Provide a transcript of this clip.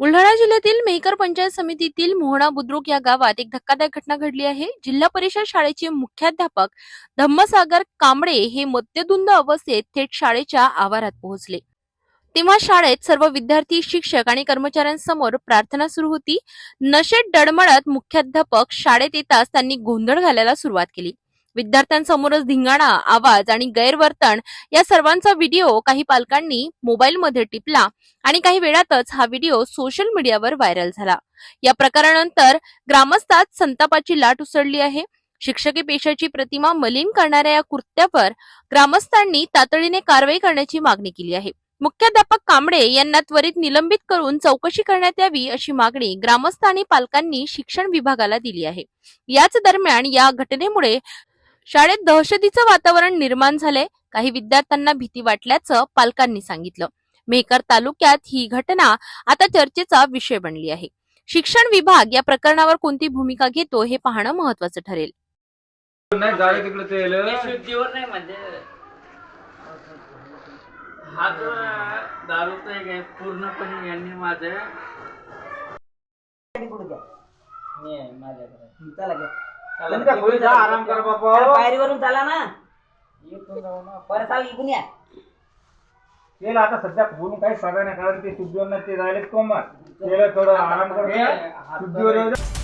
बुलढाणा जिल्ह्यातील मेहकर पंचायत समितीतील मोहणा बुद्रुक या गावात एक धक्कादायक घटना घडली आहे. जिल्हा परिषद शाळेचे मुख्याध्यापक धम्मसागर कांबळे हे मद्यधुंद अवस्थेत थेट शाळेच्या आवारात पोहोचले. तेव्हा शाळेत सर्व विद्यार्थी शिक्षक आणि कर्मचाऱ्यांसमोर प्रार्थना सुरू होती. नशेत डळमळत मुख्याध्यापक शाळेत येताच त्यांनी गोंधळ घालायला सुरुवात केली. विद्यार्थ्यांसमोरच धिंगाणा आवाज आणि गैरवर्तन या सर्वांचा व्हिडिओ काही पालकांनी मोबाईलमध्ये टिपला आणि काही वेळातच हा व्हिडिओ सोशल मीडियावर व्हायरल झाला. या प्रकारानंतर ग्रामस्थात संतापाची लाट उसळली आहे. शिक्षकी पेशाची प्रतिमा मलिन करणाऱ्या या कृत्यावर ग्रामस्थांनी तातडीने कारवाई करण्याची मागणी केली आहे. मुख्याध्यापक कांबळे यांना त्वरित निलंबित करून चौकशी करण्यात यावी अशी मागणी ग्रामस्थ आणि पालकांनी शिक्षण विभागाला दिली आहे. याच दरम्यान या घटनेमुळे शाळेत दहशतीचं वातावरण निर्माण झाले काही विद्यार्थ्यांना भीती वाटल्याचं पालकांनी सांगितलं. मेहकर तालुक्यात ही घटना आता चर्चेचा विषय बनली आहे. शिक्षण विभाग या प्रकरणावर कोणती भूमिका घेतो हे पाहणं महत्वाचं ठरेल. म्हणजे हा जो दारूचा एक आहे पूर्णपणे यांनी माझं मी आहे माझ्याकडे. चला घ्या चला, तुमच्या खोलीत जा, आराम कर बाबा. पायरीवरून चला ना. इथून जाऊ ना. परत चाल इकून या. तेल आता सध्या बोलून काही फायदा नाही कारण ते नाही ते जायला कोमट तेल थोडं आराम कर. येऊ दे.